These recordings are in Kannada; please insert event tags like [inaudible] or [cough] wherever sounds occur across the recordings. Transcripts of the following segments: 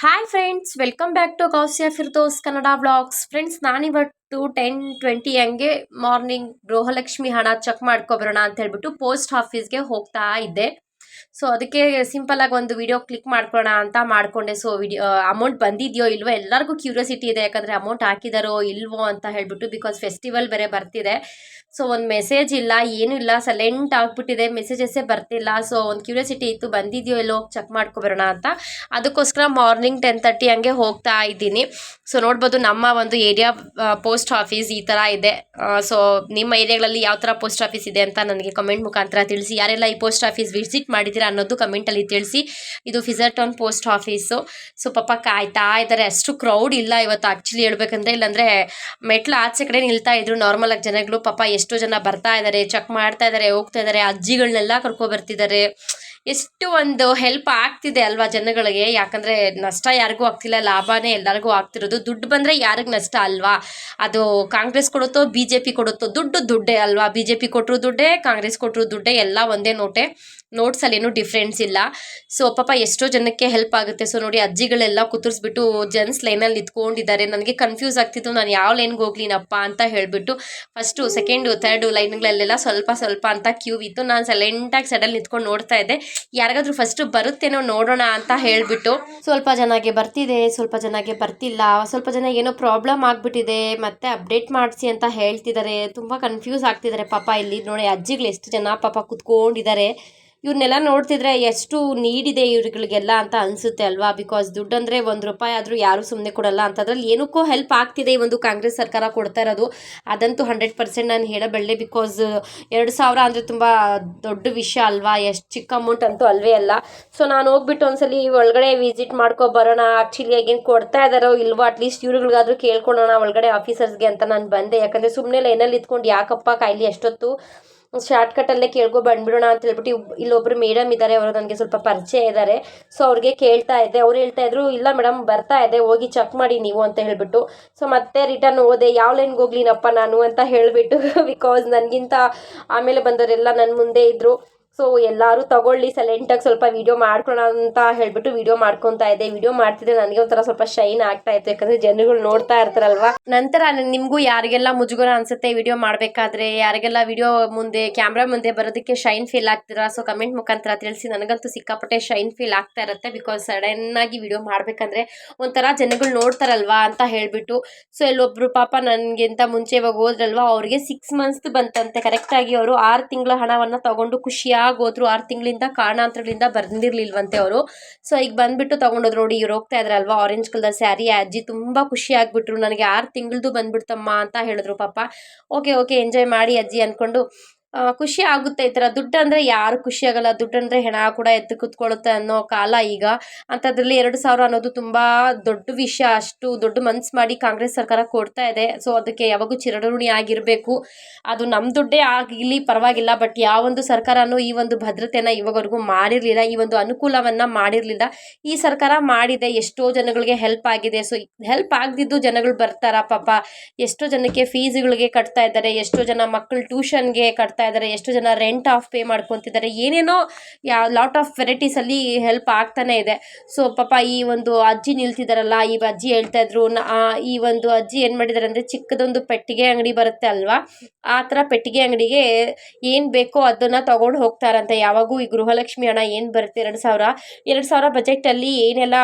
Hi friends welcome back to Kousya Firdose Kannada vlogs friends ನಾನಿವತ್ತು ಟೆನ್ ಟ್ವೆಂಟಿ ಹಂಗೆ ಮಾರ್ನಿಂಗ್ ಗೃಹಲಕ್ಷ್ಮಿ ಹಣ ಚೆಕ್ ಮಾಡ್ಕೊಬರೋಣ ಅಂತ ಹೇಳ್ಬಿಟ್ಟು ಪೋಸ್ಟ್ ಆಫೀಸ್ಗೆ ಹೋಗ್ತಾ ಇದ್ದೆ. ಸೊ ಅದಕ್ಕೆ ಸಿಂಪಲ್ ಆಗಿ ಒಂದು ವಿಡಿಯೋ ಕ್ಲಿಕ್ ಮಾಡ್ಕೊಳ್ಳೋಣ ಅಂತ ಮಾಡ್ಕೊಂಡೆ. ಸೊ ವಿಡಿಯೋ ಅಮೌಂಟ್ ಬಂದಿದೆಯೋ ಇಲ್ವೋ ಎಲ್ಲರಿಗೂ ಕ್ಯೂರಿಯಾಸಿಟಿ ಇದೆ. ಯಾಕಂದರೆ ಅಮೌಂಟ್ ಹಾಕಿದಾರೋ ಇಲ್ವೋ ಅಂತ ಹೇಳ್ಬಿಟ್ಟು ಬಿಕಾಸ್ ಫೆಸ್ಟಿವಲ್ ಬೇರೆ ಬರ್ತಿದೆ. ಸೊ ಒಂದು ಮೆಸೇಜ್ ಇಲ್ಲ, ಏನೂ ಇಲ್ಲ ಸೈಲೆಂಟ್ ಆಗಿಬಿಟ್ಟಿದೆ. ಮೆಸೇಜಸ್ಸೇ ಬರ್ತಿಲ್ಲ. ಸೊ ಒಂದು ಕ್ಯೂರಿಯಾಸಿಟಿ ಇತ್ತು, ಬಂದಿದೆಯೋ ಇಲ್ಲೋ ಚೆಕ್ ಮಾಡ್ಕೊಬರೋಣ ಅಂತ. ಅದಕ್ಕೋಸ್ಕರ ಮಾರ್ನಿಂಗ್ ಟೆನ್ ತರ್ಟಿ ಹಂಗೆ ಹೋಗ್ತಾ ಇದ್ದೀನಿ. ಸೊ ನೋಡ್ಬೋದು ನಮ್ಮ ಒಂದು ಏರಿಯಾ ಪೋಸ್ಟ್ ಆಫೀಸ್ ಈ ಥರ ಇದೆ. ಸೊ ನಿಮ್ಮ ಏರಿಯಾಗಳಲ್ಲಿ ಯಾವ ಥರ ಪೋಸ್ಟ್ ಆಫೀಸ್ ಇದೆ ಅಂತ ನನಗೆ ಕಮೆಂಟ್ ಮುಖಾಂತರ ತಿಳಿಸಿ. ಯಾರೆಲ್ಲ ಈ ಪೋಸ್ಟ್ ಆಫೀಸ್ ವಿಸಿಟ್ ಮಾಡಿದ್ದೀರಾ ಅನ್ನೋದು ಕಮೆಂಟಲ್ಲಿ ತಿಳಿಸಿ. ಇದು ಫಿಸರ್ಟೌನ್ ಪೋಸ್ಟ್ ಆಫೀಸು. ಸೊ, ಪಾಪ ಕಾಯ್ತಾ ಇದ್ದಾರೆ. ಅಷ್ಟು ಕ್ರೌಡ್ ಇಲ್ಲ ಇವತ್ತು ಆ್ಯಕ್ಚುಲಿ ಹೇಳ್ಬೇಕಂದ್ರೆ. ಇಲ್ಲಾಂದರೆ ಮೆಟ್ಲು ಆಚೆ ಕಡೆ ನಿಲ್ತಾ ಇದ್ರು. ನಾರ್ಮಲ್ ಆಗಿ ಜನಗಳು ಪಾಪ ಎಷ್ಟೋ ಜನ ಬರ್ತಾ ಇದ್ದಾರೆ ಚೆಕ್ ಮಾಡ್ತಾ ಇದ್ದಾರೆ ಹೋಗ್ತಾ ಇದ್ದಾರೆ ಅಜ್ಜಿಗಳನ್ನೆಲ್ಲ ಕರ್ಕೊಬರ್ತಿದ್ದಾರೆ ಎಷ್ಟು ಒಂದು ಹೆಲ್ಪ್ ಆಗ್ತಿದೆ ಅಲ್ವಾ ಜನಗಳಿಗೆ? ಯಾಕಂದರೆ ನಷ್ಟ ಯಾರಿಗೂ ಆಗ್ತಿಲ್ಲ, ಲಾಭನೇ ಎಲ್ಲರಿಗೂ ಆಗ್ತಿರೋದು. ದುಡ್ಡು ಬಂದರೆ ಯಾರಿಗೆ ನಷ್ಟ ಅಲ್ವಾ? ಅದು ಕಾಂಗ್ರೆಸ್ ಕೊಡುತ್ತೋ ಬಿ ಜೆ ಪಿ ಕೊಡುತ್ತೋ ದುಡ್ಡು ದುಡ್ಡೇ ಅಲ್ವಾ? ಬಿ ಜೆ ಪಿ ಕೊಟ್ಟರು ದುಡ್ಡೇ, ಕಾಂಗ್ರೆಸ್ ಕೊಟ್ಟರು ದುಡ್ಡೇ, ಎಲ್ಲ ಒಂದೇ ನೋಟೆ. ನೋಟ್ಸಲ್ಲಿ ಏನು ಡಿಫ್ರೆನ್ಸ್ ಇಲ್ಲ. ಸೊ ಪಾಪ ಎಷ್ಟೋ ಜನಕ್ಕೆ ಹೆಲ್ಪ್ ಆಗುತ್ತೆ. ಸೊ ನೋಡಿ ಅಜ್ಜಿಗಳೆಲ್ಲ ಕುದುರಿಸ್ಬಿಟ್ಟು ಜೆಂಟ್ಸ್ ಲೈನಲ್ಲಿ ನಿಂತ್ಕೊಂಡಿದ್ದಾರೆ. ನನಗೆ ಕನ್ಫ್ಯೂಸ್ ಆಗ್ತಿತ್ತು. ನಾನು ಯಾವ ಲೈನ್ಗೆ ಹೋಗ್ಲಿನಪ್ಪ ಅಂತ ಹೇಳಿಬಿಟ್ಟು ಫಸ್ಟು ಸೆಕೆಂಡು ಥರ್ಡು ಲೈನ್ಗಳಲ್ಲೆಲ್ಲ ಸ್ವಲ್ಪ ಸ್ವಲ್ಪ ಅಂತ ಕ್ಯೂ ಇತ್ತು. ನಾನು ಸೈಲೆಂಟಾಗಿ ಸಡಲ್ ನಿಂತ್ಕೊಂಡು ನೋಡ್ತಾ ಇದ್ದೆ. ಯಾರಿಗಾದ್ರೂ ಫಸ್ಟ್ ಬರುತ್ತೇನೋ ನೋಡೋಣ ಅಂತ ಹೇಳಿಬಿಟ್ಟು ಸ್ವಲ್ಪ ಜನಕ್ಕೆ ಬರ್ತಿದೆ, ಸ್ವಲ್ಪ ಜನಕ್ಕೆ ಬರ್ತಿಲ್ಲ, ಸ್ವಲ್ಪ ಜನ ಏನೋ ಪ್ರಾಬ್ಲಮ್ ಆಗಿಬಿಟ್ಟಿದೆ, ಮತ್ತೆ ಅಪ್ಡೇಟ್ ಮಾಡಿಸಿ ಅಂತ ಹೇಳ್ತಿದ್ದಾರೆ. ತುಂಬ ಕನ್ಫ್ಯೂಸ್ ಆಗ್ತಿದ್ದಾರೆ ಪಾಪ ಇಲ್ಲಿ. ನೋಡಿ ಅಜ್ಜಿಗಳು ಎಷ್ಟು ಜನ ಪಾಪ ಕುತ್ಕೊಂಡಿದ್ದಾರೆ. ಇವ್ರನ್ನೆಲ್ಲ ನೋಡ್ತಿದ್ರೆ ಎಷ್ಟು ನೀಡಿದೆ ಇವ್ರುಗಳಿಗೆಲ್ಲ ಅಂತ ಅನಿಸುತ್ತೆ ಅಲ್ವಾ? ಬಿಕಾಸ್ ದುಡ್ಡು ಅಂದರೆ ಒಂದು ರೂಪಾಯಿ ಆದರೂ ಯಾರೂ ಸುಮ್ಮನೆ ಕೊಡಲ್ಲ ಅಂತದ್ರಲ್ಲಿ ಏನಕ್ಕೂ ಹೆಲ್ಪ್ ಆಗ್ತಿದೆ ಈ ಒಂದು ಕಾಂಗ್ರೆಸ್ ಸರ್ಕಾರ ಕೊಡ್ತಾ ಇರೋದು. ಅದಂತೂ ಹಂಡ್ರೆಡ್ ಪರ್ಸೆಂಟ್ ನಾನು ಹೇಳಬಲ್ಲೆ ಬಿಕಾಸ್ ಎರಡು ಸಾವಿರ ಅಂದರೆ ತುಂಬ ದೊಡ್ಡ ವಿಷಯ ಅಲ್ವಾ? ಎಷ್ಟು ಚಿಕ್ಕ ಅಮೌಂಟ್ ಅಂತೂ ಅಲ್ವೇ ಅಲ್ಲ. ಸೊ ನಾನು ಹೋಗ್ಬಿಟ್ಟು ಒಂದ್ಸಲಿ ಒಳಗಡೆ ವಿಸಿಟ್ ಮಾಡ್ಕೊ ಬರೋಣ. ಆ್ಯಕ್ಚುಲಿ ಏನು ಕೊಡ್ತಾ ಇದ್ದಾರೋ ಇಲ್ವೋ ಅಟ್ಲೀಸ್ಟ್ ಇವ್ರುಗಳಿಗಾದ್ರೂ ಕೇಳ್ಕೊಳ್ಳೋಣ ಒಳಗಡೆ ಆಫೀಸರ್ಸ್ಗೆ ಅಂತ ನಾನು ಬಂದೆ. ಯಾಕಂದರೆ ಸುಮ್ಮನೆ ಲೈನಲ್ಲಿ ಇತ್ಕೊಂಡು ಯಾಕಪ್ಪ ಕಾಯಿಲೆ ಎಷ್ಟೊತ್ತು ಶಾರ್ಟ್ ಕಟ್ಟಲ್ಲೇ ಕೇಳ್ಕೊ ಬಂದ್ಬಿಡೋಣ ಅಂತ ಹೇಳ್ಬಿಟ್ಟು ಇಲ್ಲೊಬ್ರು ಮೇಡಮ್ ಇದ್ದಾರೆ ಅವರು ನನಗೆ ಸ್ವಲ್ಪ ಪರಿಚಯ ಇದ್ದಾರೆ ಸೊ ಅವ್ರಿಗೆ ಕೇಳ್ತಾ ಇದ್ದೆ. ಅವ್ರು ಹೇಳ್ತಾ ಇದ್ರು, ಇಲ್ಲ ಮೇಡಮ್ ಬರ್ತಾ ಇದೆ ಹೋಗಿ ಚೆಕ್ ಮಾಡಿ ನೀವು ಅಂತ ಹೇಳ್ಬಿಟ್ಟು. ಸೊ ಮತ್ತೆ ರಿಟರ್ನ್ ಹೋದೆ. ಯಾವ ಲೈನ್ಗೆ ಹೋಗ್ಲಿನಪ್ಪ ನಾನು? ಅಂತ ಹೇಳಿಬಿಟ್ಟು ಬಿಕಾಸ್ [laughs] ನನಗಿಂತ ಆಮೇಲೆ ಬಂದವರೆಲ್ಲ ನನ್ನ ಮುಂದೆ ಇದ್ದರು ಸೊ ಎಲ್ಲರೂ ತಗೊಳ್ಳಿ ಸೈಲೆಂಟಾಗಿ ಸ್ವಲ್ಪ ವೀಡಿಯೋ ಮಾಡ್ಕೊಳ್ಳೋಣ ಅಂತ ಹೇಳ್ಬಿಟ್ಟು ವಿಡಿಯೋ ಮಾಡ್ಕೊತಾ ಇದ್ದೆ. ವಿಡಿಯೋ ಮಾಡ್ತಿದ್ರೆ ನನಗೆ ಒಂಥರ ಸ್ವಲ್ಪ ಶೈನ್ ಆಗ್ತಾ ಇತ್ತು. ಯಾಕಂದರೆ ಜನಗಳು ನೋಡ್ತಾ ಇರ್ತಾರಲ್ವಾ? ನಂತರ ನಿಮಗೂ ಯಾರಿಗೆಲ್ಲ ಮುಜುಗರ ಅನ್ಸುತ್ತೆ ವಿಡಿಯೋ ಮಾಡಬೇಕಾದ್ರೆ? ಯಾರಿಗೆಲ್ಲ ವಿಡಿಯೋ ಮುಂದೆ ಕ್ಯಾಮ್ರಾ ಮುಂದೆ ಬರೋದಕ್ಕೆ ಶೈನ್ ಫೀಲ್ ಆಗ್ತೀರಾ ಸೊ ಕಮೆಂಟ್ ಮುಖಾಂತರ ತಿಳಿಸಿ. ನನಗಂತೂ ಸಿಕ್ಕಾಪಟ್ಟೆ ಶೈನ್ ಫೀಲ್ ಆಗ್ತಾ ಇರುತ್ತೆ. ಬಿಕಾಸ್ ಸಡನ್ ಆಗಿ ವಿಡಿಯೋ ಮಾಡ್ಬೇಕಂದ್ರೆ ಒಂಥರ ಜನಗಳು ನೋಡ್ತಾರಲ್ವಾ ಅಂತ ಹೇಳ್ಬಿಟ್ಟು. ಸೊ ಇಲ್ಲೊಬ್ರು ಪಾಪ ನನಗಿಂತ ಮುಂಚೆ ಇವಾಗ ಹೋದ್ರಲ್ವಾ? ಅವ್ರಿಗೆ ಸಿಕ್ಸ್ ಮಂತ್ಸ್ ಬಂತಂತೆ. ಕರೆಕ್ಟಾಗಿ ಅವರು ಆರು ತಿಂಗಳ ಹಣವನ್ನು ತಗೊಂಡು ಖುಷಿಯಾಗಿ ಹೋದ್ರು ಆರು ತಿಂಗಳಿಂದ ಕಾರಣಾಂತರಗಳಿಂದ ಬಂದಿರ್ಲಿಲ್ವಂತೆ ಅವರು. ಸೊ ಈಗ ಬಂದ್ಬಿಟ್ಟು ತಗೊಂಡೋದ್ರು ನೋಡಿ, ಇವ್ರು ಹೋಗ್ತಾ ಇದ್ರಲ್ವಾ ಆರೆಂಜ್ ಕಲರ್ ಸ್ಯಾರಿ ಅಜ್ಜಿ ತುಂಬ ಖುಷಿ ಆಗ್ಬಿಟ್ರು. ನನಗೆ ಆರು ತಿಂಗಳದು ಬಂದ್ಬಿಡ್ತಮ್ಮ ಅಂತ ಹೇಳಿದ್ರು ಪಾಪ. ಓಕೆ ಓಕೆ ಎಂಜಾಯ್ ಮಾಡಿ ಅಜ್ಜಿ ಅಂದ್ಕೊಂಡು ಖುಷಿ ಆಗುತ್ತೆ ಈ ಥರ. ದುಡ್ಡು ಅಂದರೆ ಯಾರು ಖುಷಿ ಆಗಲ್ಲ. ದುಡ್ಡು ಅಂದರೆ ಹೆಣ ಕೂಡ ಎದ್ದು ಕೂತ್ಕೊಳ್ಳುತ್ತೆ ಅನ್ನೋ ಕಾಲ ಈಗ. ಅಂಥದ್ರಲ್ಲಿ ಎರಡು ಸಾವಿರ ಅನ್ನೋದು ತುಂಬ ದೊಡ್ಡ ವಿಷಯ. ಅಷ್ಟು ದೊಡ್ಡ ಮನ್ಸು ಮಾಡಿ ಕಾಂಗ್ರೆಸ್ ಸರ್ಕಾರ ಕೊಡ್ತಾ ಇದೆ. ಸೊ ಅದಕ್ಕೆ ಯಾವಾಗೂ ಚಿರಋಣಿ ಆಗಿರಬೇಕು. ಅದು ನಮ್ಮ ದುಡ್ಡೇ ಆಗಲಿ ಪರವಾಗಿಲ್ಲ. ಬಟ್ ಯಾವೊಂದು ಸರ್ಕಾರನೂ ಈ ಒಂದು ಭದ್ರತೆನ ಇವಾಗವರೆಗೂ ಮಾಡಿರಲಿಲ್ಲ. ಈ ಒಂದು ಅನುಕೂಲವನ್ನು ಮಾಡಿರಲಿಲ್ಲ. ಈ ಸರ್ಕಾರ ಮಾಡಿದೆ. ಎಷ್ಟೋ ಜನಗಳಿಗೆ ಹೆಲ್ಪ್ ಆಗಿದೆ. ಸೊ ಹೆಲ್ಪ್ ಆಗದಿದ್ದು ಜನಗಳು ಬರ್ತಾರ ಪಾಪ. ಎಷ್ಟೋ ಜನಕ್ಕೆ ಫೀಸ್ಗಳಿಗೆ ಕಟ್ತಾ ಇದ್ದಾರೆ. ಎಷ್ಟೋ ಜನ ಮಕ್ಕಳು ಟ್ಯೂಷನ್ಗೆ ಕಟ್ತಾ ಇದ್ದಾರೆ, ಎಷ್ಟು ಜನ ರೆಂಟ್ ಆಫ್ ಪೇ ಮಾಡ್ಕೊತಿದ್ದಾರೆ, ಏನೇನೋ ಲಾಟ್ ಆಫ್ ವೆರೈಟೀಸಲ್ಲಿ ಹೆಲ್ಪ್ ಆಗ್ತಾನೆ ಇದೆ. ಸೊ ಪಾಪ ಈ ಒಂದು ಅಜ್ಜಿ ನಿಲ್ತಿದಾರಲ್ಲ, ಈ ಅಜ್ಜಿ ಹೇಳ್ತಾ ಇದ್ರು ಈ ಒಂದು ಅಜ್ಜಿ ಏನು ಮಾಡಿದಾರೆ ಅಂದರೆ ಚಿಕ್ಕದೊಂದು ಪೆಟ್ಟಿಗೆ ಅಂಗಡಿ ಬರುತ್ತೆ ಅಲ್ವಾ? ಆ ಥರ ಪೆಟ್ಟಿಗೆ ಅಂಗಡಿಗೆ ಏನು ಬೇಕೋ ಅದನ್ನು ತಗೊಂಡು ಹೋಗ್ತಾರಂತೆ. ಯಾವಾಗೂ ಈ ಗೃಹಲಕ್ಷ್ಮಿ ಹಣ ಏನು ಬರುತ್ತೆ? ಎರಡು ಸಾವಿರ ಎರಡು ಸಾವಿರ ಬಜೆಟಲ್ಲಿ ಏನೆಲ್ಲ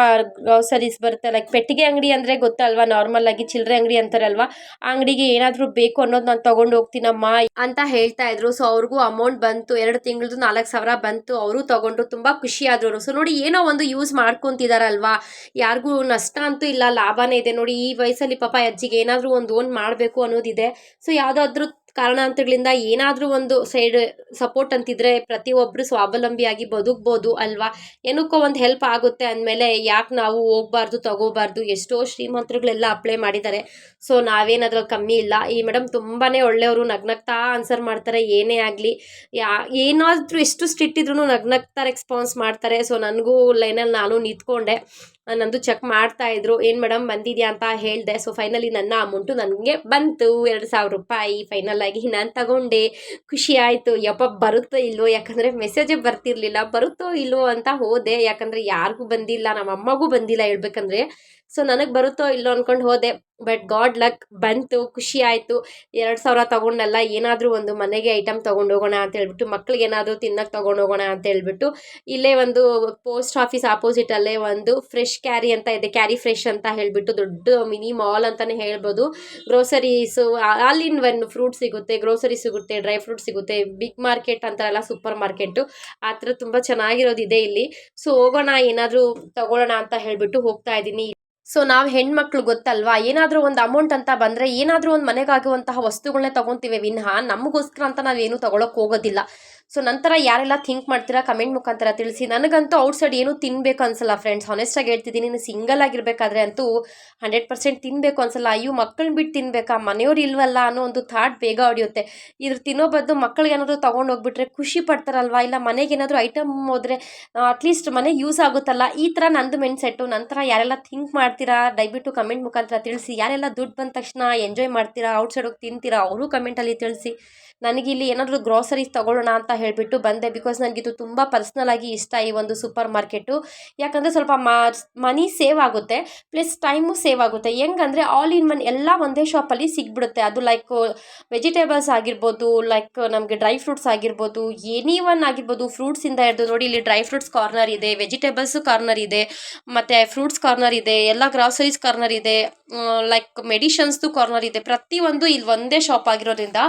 ಗ್ರೋಸರೀಸ್ ಬರುತ್ತೆ? ಲೈಕ್ ಪೆಟ್ಟಿಗೆ ಅಂಗಡಿ ಅಂದರೆ ಗೊತ್ತಲ್ವಾ? ನಾರ್ಮಲ್ ಆಗಿ ಚಿಲ್ಲರೆ ಅಂಗಡಿ ಅಂತಾರಲ್ವಾ? ಆ ಅಂಗಡಿಗೆ ಏನಾದರೂ ಬೇಕು ಅನ್ನೋದು ನಾನು ತಗೊಂಡು ಹೋಗ್ತೀನಮ್ಮ ಅಂತ ಹೇಳ್ತಾ ಇದ್ರು. ಸೊ ಅವ್ರಿಗೂ ಅಮೌಂಟ್ ಬಂತು, ಎರಡು ತಿಂಗಳದು ನಾಲ್ಕು ಸಾವಿರ ಬಂತು, ಅವರು ತಗೊಂಡ್ರು ತುಂಬ ಖುಷಿ ಆದ್ರು ಸೊ ನೋಡಿ ಏನೋ ಒಂದು ಯೂಸ್ ಮಾಡ್ಕೊಂತಿದಾರಲ್ವಾ? ಯಾರಿಗೂ ನಷ್ಟ ಅಂತೂ ಇಲ್ಲ, ಲಾಭನೇ ಇದೆ. ನೋಡಿ ಈ ವಯಸ್ಸಲ್ಲಿ ಪಾಪ ಅಜ್ಜಿಗೆ ಏನಾದರೂ ಒಂದು ಓನ್ ಮಾಡಬೇಕು ಅನ್ನೋದಿದೆ. ಸೊ ಯಾವುದಾದ್ರೂ ಕಾರಣಾಂತರಗಳಿಂದ ಏನಾದರೂ ಒಂದು ಸೈಡ್ ಸಪೋರ್ಟ್ ಅಂತಿದ್ರೆ ಪ್ರತಿಯೊಬ್ಬರು ಸ್ವಾವಲಂಬಿಯಾಗಿ ಬದುಕ್ಬೋದು ಅಲ್ವಾ? ಏನಕ್ಕೋ ಒಂದು ಹೆಲ್ಪ್ ಆಗುತ್ತೆ ಅಂದಮೇಲೆ ಯಾಕೆ ನಾವು ಹೋಗ್ಬಾರ್ದು, ತಗೋಬಾರ್ದು? ಎಷ್ಟೋ ಶ್ರೀಮಂತರುಗಳೆಲ್ಲ ಅಪ್ಲೈ ಮಾಡಿದ್ದಾರೆ. ಸೊ ನಾವೇನದ್ರಲ್ಲಿ ಕಮ್ಮಿ ಇಲ್ಲ. ಈ ಮೇಡಮ್ ತುಂಬಾ ಒಳ್ಳೆಯವರು, ನಗ್ನಗ್ತಾ ಆನ್ಸರ್ ಮಾಡ್ತಾರೆ. ಏನೇ ಆಗಲಿ, ಯಾ, ಏನಾದರೂ ಎಷ್ಟು ಸ್ಟ್ರಿಕ್ಟ್ ಇದ್ರೂ ನಗ್ನಗ್ತಾ ರೆಸ್ಪಾನ್ಸ್ ಮಾಡ್ತಾರೆ. ಸೊ ನನಗೂ ಲೈನಲ್ಲಿ ನಾನು ನಿಂತ್ಕೊಂಡೆ. ನಂದು ಚೆಕ್ ಮಾಡ್ತಾ ಇದ್ರು. ಏನು ಮೇಡಮ್ ಬಂದಿದ್ಯಾ ಅಂತ ಹೇಳಿದೆ. ಸೊ ಫೈನಲಿ ನನ್ನ ಅಮೌಂಟು ನನಗೆ ಬಂತು. ಎರಡು ಸಾವಿರ ರೂಪಾಯಿ ಫೈನಲ್ ಆಗಿ ನಾನು ತಗೊಂಡೆ. ಖುಷಿ ಆಯಿತು. ಯಪ್ಪ ಬರುತ್ತೋ ಇಲ್ವೋ? ಯಾಕಂದರೆ ಮೆಸೇಜೇ ಬರ್ತಿರ್ಲಿಲ್ಲ. ಬರುತ್ತೋ ಇಲ್ವೋ ಅಂತ ಹೋದೆ. ಯಾಕಂದರೆ ಯಾರಿಗೂ ಬಂದಿಲ್ಲ. ನಮ್ಮ ಅಮ್ಮಗೂ ಬಂದಿಲ್ಲ ಹೇಳ್ಬೇಕಂದ್ರೆ. ಸೊ ನನಗೆ ಬರುತ್ತೋ ಇಲ್ಲೋ ಅಂದ್ಕೊಂಡು ಹೋದೆ. ಬಟ್ ಗಾಡ್ ಲಕ್ ಬಂತು, ಖುಷಿ ಆಯಿತು. ಎರಡು ಸಾವಿರ ತೊಗೊಂಡಲ್ಲ, ಏನಾದರೂ ಒಂದು ಮನೆಗೆ ಐಟಮ್ ತೊಗೊಂಡು ಹೋಗೋಣ ಅಂತ ಹೇಳ್ಬಿಟ್ಟು, ಮಕ್ಳಿಗೆ ಏನಾದರೂ ತಿನ್ನಕ್ಕೆ ತೊಗೊಂಡು ಹೋಗೋಣ ಅಂತ ಹೇಳ್ಬಿಟ್ಟು, ಇಲ್ಲೇ ಒಂದು ಪೋಸ್ಟ್ ಆಫೀಸ್ ಆಪೋಸಿಟಲ್ಲೇ ಒಂದು ಫ್ರೆಶ್ ಕ್ಯಾರಿ ಅಂತ ಇದೆ ಕ್ಯಾರಿ ಫ್ರೆಶ್ ಅಂತ ಹೇಳಿಬಿಟ್ಟು, ದೊಡ್ಡ ಮಿನಿ ಮಾಲ್ ಅಂತಲೇ ಹೇಳ್ಬೋದು. ಗ್ರೋಸರೀಸು ಆಲ್ ಇನ್ ಫ್ರೂಟ್ ಸಿಗುತ್ತೆ ಗ್ರೋಸರಿ ಸಿಗುತ್ತೆ ಡ್ರೈ ಫ್ರೂಟ್ ಸಿಗುತ್ತೆ ಬಿಗ್ ಮಾರ್ಕೆಟ್ ಅಂತಾರಲ್ಲ ಸೂಪರ್ ಮಾರ್ಕೆಟು ಆ ಥರ ತುಂಬ ಚೆನ್ನಾಗಿರೋದಿದೆ ಇಲ್ಲಿ. ಸೊ ಹೋಗೋಣ, ಏನಾದರೂ ತಗೊಳ್ಳೋಣ ಅಂತ ಹೇಳಿಬಿಟ್ಟು ಹೋಗ್ತಾ ಇದ್ದೀನಿ. ಸೊ ನಾವು ಹೆಣ್ಮಕ್ಳು ಗೊತ್ತಲ್ವಾ? ಏನಾದರೂ ಒಂದು ಅಮೌಂಟ್ ಅಂತ ಬಂದರೆ ಏನಾದರೂ ಒಂದು ಮನೆಗಾಗುವಂತಹ ವಸ್ತುಗಳನ್ನೇ ತೊಗೊತೀವಿ. ವಿನಃ ನಮಗೋಸ್ಕರ ಅಂತ ನಾವೇನು ತೊಗೊಳಕ್ಕೆ ಹೋಗೋದಿಲ್ಲ. ಸೊ ನಂತರ ಯಾರೆಲ್ಲ ಥಿಂಕ್ ಮಾಡ್ತೀರಾ ಕಮೆಂಟ್ ಮುಖಾಂತರ ತಿಳಿಸಿ. ನನಗಂತೂ ಔಟ್ಸೈಡ್ ಏನೂ ತಿನ್ನಬೇಕು ಅನ್ಸಲ್ಲ ಫ್ರೆಂಡ್ಸ್ ಹಾನೆಸ್ಟಾಗಿ ಹೇಳ್ತಿದ್ದೀನಿ, ನೀನು ಸಿಂಗಲ್ ಆಗಿರಬೇಕಾದ್ರೆ ಅಂತೂ ಹಂಡ್ರೆಡ್ ಪರ್ಸೆಂಟ್ ತಿನ್ನಬೇಕು ಅನ್ಸಲ್ಲ. ಅಯ್ಯೋ, ಮಕ್ಕಳನ್ನ ಬಿಟ್ಟು ತಿನ್ನಬೇಕಾ ಮನೆಯವ್ರು ಇಲ್ವಲ್ಲ ಅನ್ನೋ ಒಂದು ಥಾಟ್ ಬೇಗ ಹೊಡೆಯುತ್ತೆ. ಇದ್ರ ತಿನ್ನೋ ಬದ್ದು ಮಕ್ಕಳಿಗೆ ಏನಾದರೂ ತೊಗೊಂಡು ಹೋಗ್ಬಿಟ್ರೆ ಖುಷಿ ಪಡ್ತಾರಲ್ವಾ? ಇಲ್ಲ ಮನೆಗೆ ಏನಾದರೂ ಐಟಮ್ ಹೋದ್ರೆ ಅಟ್ಲೀಸ್ಟ್ ಮನೆಗೆ ಯೂಸ್ ಆಗುತ್ತಲ್ಲ? ಈ ಥರ ನಂದು ಮೆನ್ ಸೆಟ್ಟು ನಂತರ ಯಾರೆಲ್ಲ ಥಿಂಕ್ ಮಾಡ್ತೀರಾ, ದಯವಿಟ್ಟು ಕಮೆಂಟ್ ಮುಖಾಂತರ ತಿಳಿಸಿ. ಯಾರೆಲ್ಲ ದುಡ್ಡು ಬಂದ ತಕ್ಷಣ ಎಂಜಾಯ್ ಮಾಡ್ತೀರಾ ಔಟ್ಸೈಡ್ ಹೋಗಿ ತಿಂತೀರಾ, ಅವರು ಕಮೆಂಟಲ್ಲಿ ತಿಳಿಸಿ. ನನಗೆ ಇಲ್ಲಿ ಏನಾದರೂ ಗ್ರೋಸರೀಸ್ ತೊಗೊಳ್ಳೋಣ ಅಂತ ಹೇಳಿಬಿಟ್ಟು ಬಂದೆ ಬಿಕಾಸ್ ನನಗಿದು ತುಂಬ ಪರ್ಸ್ನಲ್ ಆಗಿ ಇಷ್ಟ ಈ ಒಂದು ಸೂಪರ್ ಮಾರ್ಕೆಟು ಯಾಕಂದರೆ ಸ್ವಲ್ಪ ಮನಿ ಸೇವ್ ಆಗುತ್ತೆ ಪ್ಲಸ್ ಟೈಮು ಸೇವ್ ಆಗುತ್ತೆ. ಹೆಂಗಂದರೆ ಆಲ್ ಇನ್ ಒನ್ ಎಲ್ಲ ಒಂದೇ ಶಾಪಲ್ಲಿ ಸಿಗ್ಬಿಡುತ್ತೆ. ಅದು ಲೈಕ್ ವೆಜಿಟೇಬಲ್ಸ್ ಆಗಿರ್ಬೋದು ಲೈಕ್ ನಮಗೆ ಡ್ರೈ ಫ್ರೂಟ್ಸ್ ಆಗಿರ್ಬೋದು ಎನಿ ಒನ್ ಆಗಿರ್ಬೋದು. ಫ್ರೂಟ್ಸಿಂದ ಹಿಡಿದು ನೋಡಿ, ಇಲ್ಲಿ ಡ್ರೈ ಫ್ರೂಟ್ಸ್ ಕಾರ್ನರ್ ಇದೆ ವೆಜಿಟೇಬಲ್ಸ್ ಕಾರ್ನರ್ ಇದೆ, ಮತ್ತು ಫ್ರೂಟ್ಸ್ ಕಾರ್ನರ್ ಇದೆ, ಎಲ್ಲ ಗ್ರಾಸರೀಸ್ ಕಾರ್ನರ್ ಇದೆ ಲೈಕ್ ಮೆಡಿಷನ್ಸ್ದು ಕಾರ್ನರ್ ಇದೆ. ಪ್ರತಿಯೊಂದು ಇಲ್ಲಿ ಒಂದೇ ಶಾಪ್ ಆಗಿರೋದ್ರಿಂದ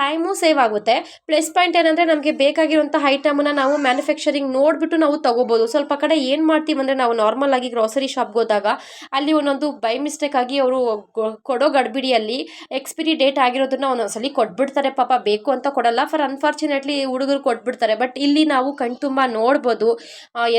ಟೈಮು ಸೇವ್ ಆಗುತ್ತೆ. ಪ್ಲಸ್ ಪಾಯಿಂಟ್ ಏನಂದರೆ ನಮಗೆ ಬೇಕಾಗಿರುವಂಥ ಐಟಮನ್ನು ನಾವು ಮ್ಯಾನುಫ್ಯಾಕ್ಚರಿಂಗ್ ನೋಡಿಬಿಟ್ಟು ನಾವು ತಗೋಬಹುದು ಸ್ವಲ್ಪ ಕಡೆ ಏನು ಮಾಡ್ತೀವಿ ಅಂದರೆ ನಾವು ನಾರ್ಮಲ್ ಆಗಿ ಗ್ರಾಸರಿ ಶಾಪ್ಗೆ ಹೋದಾಗ ಅಲ್ಲಿ ಒಂದೊಂದು ಬೈ ಮಿಸ್ಟೇಕ್ ಆಗಿ ಅವರು ಕೊಡೋ ಗಡ್ಬಿಡಿಯಲ್ಲಿ ಎಕ್ಸ್ಪಿರಿ ಡೇಟ್ ಆಗಿರೋದನ್ನ ಒಂದೊಂದ್ಸಲಿ ಕೊಟ್ಬಿಡ್ತಾರೆ. ಪಾಪ ಬೇಕು ಅಂತ ಕೊಡಲ್ಲ. ಫಾರ್ ಅನ್ಫಾರ್ಚುನೇಟ್ಲಿ ಹುಡುಗರು ಕೊಟ್ಬಿಡ್ತಾರೆ. ಬಟ್ ಇಲ್ಲಿ ನಾವು ಕಣ್ತುಂಬ ನೋಡ್ಬೋದು.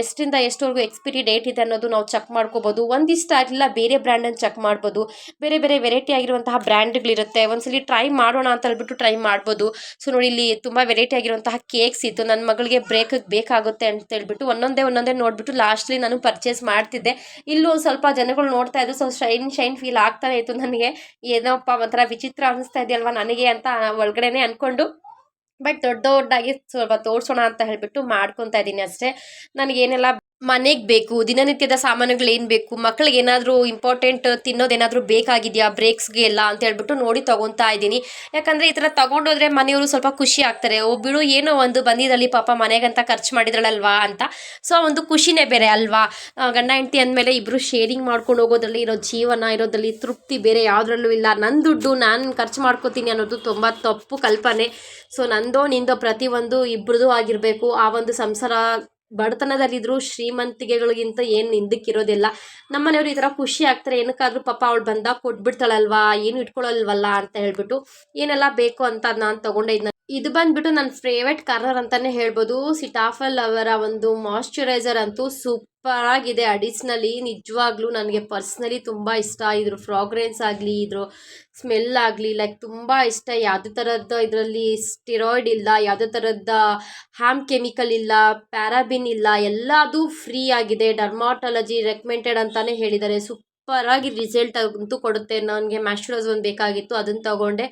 ಎಷ್ಟಿಂದ ಎಷ್ಟವರೆಗೂ ಎಕ್ಸ್ಪಿರಿ ಡೇಟ್ ಇದೆ ಅನ್ನೋದು ನಾವು ಚೆಕ್ ಮಾಡ್ಕೋಬೋದು. ಒಂದಿಷ್ಟ ಇಲ್ಲ ಬೇರೆ ಬ್ರ್ಯಾಂಡನ್ನು ಚೆಕ್ ಮಾಡ್ಬೋದು. ಬೇರೆ ಬೇರೆ ವೆರೈಟಿ ಆಗಿರುವಂತಹ ಬ್ರ್ಯಾಂಡ್ಗಳಿರುತ್ತೆ ಒಂದ್ಸಲಿ ಟ್ರೈ ಮಾಡೋಣ ಅಂತ ಹೇಳ್ಬಿಟ್ಟು ಟ್ರೈ ಮಾಡ್ಬೋದು. ಸೊ ನೋಡಿ ಇಲ್ಲಿ ತುಂಬ ವೆರೈಟಿ ಆಗಿರುವಂತಹ ಕೇಕ್ಸ್ ಇತ್ತು. ನನ್ನ ಮಗಳಿಗೆ ಬ್ರೇಕ್ ಬೇಕಾಗುತ್ತೆ ಅಂತ ಹೇಳ್ಬಿಟ್ಟು ಒಂದೊಂದೇ ಒಂದೊಂದೇ ನೋಡ್ಬಿಟ್ಟು ಲಾಸ್ಟ್ಲಿ ನಾನು ಪರ್ಚೇಸ್ ಮಾಡ್ತಿದ್ದೆ. ಇಲ್ಲೂ ಸ್ವಲ್ಪ ಜನಗಳು ನೋಡ್ತಾ ಇದ್ದು ಸೊ ಶೈನ್ ಶೈನ್ ಫೀಲ್ ಆಗ್ತಾನೆ ಇತ್ತು ನನಗೆ. ಏನೋಪ್ಪ, ಒಂಥರ ವಿಚಿತ್ರ ಅನಿಸ್ತಾ ಇದೆಯಲ್ವಾ ನನಗೆ ಅಂತ ಒಳಗಡೆನೆ ಅಂದ್ಕೊಂಡು ಬಟ್ ದೊಡ್ಡ ದೊಡ್ಡಾಗಿ ಸ್ವಲ್ಪ ತೋರಿಸೋಣ ಅಂತ ಹೇಳ್ಬಿಟ್ಟು ಮಾಡ್ಕೊತಾ ಇದ್ದೀನಿ ಅಷ್ಟೇ. ನನಗೇನೆಲ್ಲ ಮನೆಗೆ ಬೇಕು, ದಿನನಿತ್ಯದ ಸಾಮಾನುಗಳು ಏನು ಬೇಕು ಮಕ್ಕಳಿಗೆ ಏನಾದರೂ ಇಂಪಾರ್ಟೆಂಟ್ ತಿನ್ನೋದೇನಾದರೂ ಬೇಕಾಗಿದೆಯಾ ಬ್ರೇಕ್ಸ್ಗೆ ಎಲ್ಲ ಅಂತ ಹೇಳ್ಬಿಟ್ಟು ನೋಡಿ ತೊಗೊತಾ ಇದ್ದೀನಿ. ಯಾಕಂದರೆ ಈ ಥರ ತೊಗೊಂಡೋದ್ರೆ ಮನೆಯವರು ಸ್ವಲ್ಪ ಖುಷಿ ಆಗ್ತಾರೆ. ಒಬ್ಬಳು ಏನೋ ಒಂದು ಬಂದಿದ್ದಲ್ಲಿ ಪಾಪ ಮನೆಗಂತ ಖರ್ಚು ಮಾಡಿದ್ರಳಲ್ವಾ ಅಂತ. ಸೊ, ಆ ಒಂದು ಖುಷಿನೇ ಬೇರೆ ಅಲ್ವಾ? ಗಂಡ, ಹೆಂಡತಿ ಅಂದಮೇಲೆ ಇಬ್ಬರು ಶೇರಿಂಗ್ ಮಾಡ್ಕೊಂಡು ಹೋಗೋದ್ರಲ್ಲಿ ಇರೋ ಜೀವನ, ಇರೋದ್ರಲ್ಲಿ ತೃಪ್ತಿ ಬೇರೆ ಯಾವುದ್ರಲ್ಲೂ ಇಲ್ಲ. ನನ್ನ ದುಡ್ಡು ನಾನು ಖರ್ಚು ಮಾಡ್ಕೋತೀನಿ ಅನ್ನೋದು ತುಂಬ ತಪ್ಪು ಕಲ್ಪನೆ. ಸೊ, ನಂದೋ, ನಿಂದೋ ಪ್ರತಿಯೊಂದು ಇಬ್ಬರದು ಆಗಿರಬೇಕು. ಆ ಒಂದು ಸಂಸಾರ ಬಡತನದಲ್ಲಿದ್ದರೂ ಶ್ರೀಮಂತಿಕೆಗಳಿಗಿಂತ ಏನು ಹಿಂದಕ್ಕಿರೋದಿಲ್ಲ. ನಮ್ಮ ಮನೆಯವರು ಈ ಥರ ಖುಷಿ ಆಗ್ತಾರೆ, ಏನಕ್ಕಾದ್ರೂ ಪಾಪ ಅವಳು ಬಂದಾಗ ಕೊಟ್ಬಿಡ್ತಾಳಲ್ವಾ, ಏನು ಇಟ್ಕೊಳ್ಳಲ್ವಲ್ಲ ಅಂತ ಹೇಳ್ಬಿಟ್ಟು, ಏನೆಲ್ಲ ಬೇಕು ಅಂತ ನಾನು ತೊಗೊಂಡೆ ಇದು ಬಂದ್ಬಿಟ್ಟು ನನ್ನ ಫೇವ್ರೆಟ್ ಕಾರ್ನರ್ ಅಂತಲೇ ಹೇಳ್ಬೋದು. ಸಿಟಾಫಲ್ ಅವರ ಒಂದು ಮಾಯಶ್ಚರೈಸರ್ ಅಂತೂ ಸೂಪರ್ ಆಗಿದೆ. ಅಡಿಷ್ನಲಿ ನಿಜವಾಗ್ಲೂ ನನಗೆ ಪರ್ಸ್ನಲಿ ತುಂಬ ಇಷ್ಟ. ಇದ್ರ ಫ್ರಾಗ್ರೆನ್ಸ್ ಆಗಲಿ, ಇದ್ರ ಸ್ಮೆಲ್ ಆಗಲಿ ಲೈಕ್ ತುಂಬ ಇಷ್ಟ. ಯಾವುದೇ ಥರದ ಇದರಲ್ಲಿ ಸ್ಟಿರಾಯ್ಡ್ ಇಲ್ಲ, ಯಾವುದೇ ಥರದ ಹ್ಯಾಮ್ ಕೆಮಿಕಲ್ ಇಲ್ಲ ಪ್ಯಾರಾಬಿನ್ ಇಲ್ಲ, ಎಲ್ಲದೂ ಫ್ರೀ ಆಗಿದೆ. ಡರ್ಮಾಟಾಲಜಿ ರೆಕಮೆಂಡೆಡ್ ಅಂತಲೇ ಹೇಳಿದ್ದಾರೆ. ಸೂಪರಾಗಿ ರಿಸಲ್ಟ್ ಅಂತೂ ಕೊಡುತ್ತೆ. ನನಗೆ ಮ್ಯಾಶ್ಚರೈಸ್ ಒಂದು ಬೇಕಾಗಿತ್ತು ಅದನ್ನು ತಗೊಂಡೆ.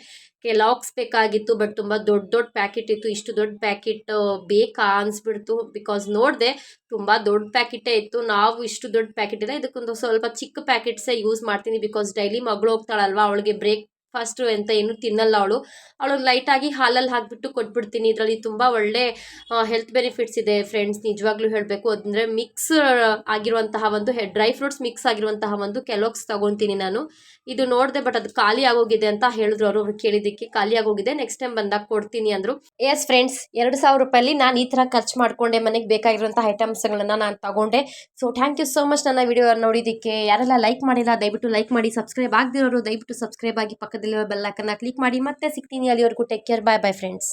ಕೆಲಾಕ್ಸ್ ಬೇಕಾಗಿತ್ತು ಬಟ್ ತುಂಬ ದೊಡ್ಡ ದೊಡ್ಡ ಪ್ಯಾಕೆಟ್ ಇತ್ತು. ಇಷ್ಟು ದೊಡ್ಡ ಪ್ಯಾಕೆಟ್ ಬೇಕಾ ಅನಿಸ್ಬಿಡ್ತು. ಬಿಕಾಸ್ ನೋಡಿದೆ ತುಂಬ ದೊಡ್ಡ ಪ್ಯಾಕೆಟೇ ಇತ್ತು. ನಾವು ಇಷ್ಟು ದೊಡ್ಡ ಪ್ಯಾಕೆಟ್ ಇದೆ ಇದಕ್ಕೊಂದು ಸ್ವಲ್ಪ ಚಿಕ್ಕ ಪ್ಯಾಕೆಟ್ಸೇ ಯೂಸ್ ಮಾಡ್ತೀನಿ. ಬಿಕಾಸ್ ಡೈಲಿ ಮಗಳು ಹೋಗ್ತಾಳಲ್ವಾ, ಅವಳಿಗೆ ಬ್ರೇಕ್ ಫಾಸ್ಟು ಎಂತ ಏನು ತಿನ್ನಲ್ಲ ಅವಳು. ಅವಳಿಗೆ ಲೈಟಾಗಿ ಹಾಲಲ್ಲಿ ಹಾಕಿಬಿಟ್ಟು ಕೊಟ್ಬಿಡ್ತೀನಿ. ಇದರಲ್ಲಿ ತುಂಬ ಒಳ್ಳೆ ಹೆಲ್ತ್ ಬೆನಿಫಿಟ್ಸ್ ಇದೆ ಫ್ರೆಂಡ್ಸ್ ನಿಜವಾಗ್ಲೂ ಹೇಳಬೇಕು. ಅಂದರೆ ಮಿಕ್ಸ್ ಆಗಿರುವಂತಹ ಒಂದು ಡ್ರೈ ಫ್ರೂಟ್ಸ್ ಮಿಕ್ಸ್ ಆಗಿರುವಂತಹ ಒಂದು ಕೆಲೋಕ್ಸ್ ತೊಗೊತೀನಿ ನಾನು. ಇದು ನೋಡಿದೆ ಬಟ್ ಅದು ಖಾಲಿ ಆಗೋಗಿದೆ ಅಂತ ಹೇಳಿದ್ರು ಅವರು, ಅವ್ರು ಕೇಳಿದ್ದಕ್ಕೆ ಖಾಲಿ ಆಗೋಗಿದೆ. ನೆಕ್ಸ್ಟ್ ಟೈಮ್ ಬಂದಾಗ ಕೊಡ್ತೀನಿ ಅಂದರು. ಎಸ್ ಫ್ರೆಂಡ್ಸ್ ಎರಡು ಸಾವಿರ ರೂಪಾಯಲ್ಲಿ ನಾನು ಈ ಥರ ಖರ್ಚು ಮಾಡಿಕೊಂಡೆ. ಮನೆಗೆ ಬೇಕಾಗಿರುವಂಥ ಐಟಮ್ಸ್ಗಳನ್ನು ನಾನು ತಗೊಂಡೆ. So thank you so much ನನ್ನ ವಿಡಿಯೋ ನೋಡಿದ್ದಕ್ಕೆ. ಯಾರೆಲ್ಲ ಲೈಕ್ ಮಾಡಿಲ್ಲ, ದಯವಿಟ್ಟು ಲೈಕ್ ಮಾಡಿ ಸಬ್ಸ್ಕ್ರೈಬ್ ಆಗದಿರೋರು ದಯವಿಟ್ಟು ಸಬ್ಸ್ಕ್ರೈಬ್ ಆಗಿ ಪಕ್ಕದಲ್ಲಿರೋ ಬೆಲ್ಲಕ್ಕನ್ನು ಕ್ಲಿಕ್ ಮಾಡಿ ಮತ್ತೆ ಸಿಗ್ತೀನಿ. ಅಲ್ಲಿವರೆಗೂ take care bye bye friends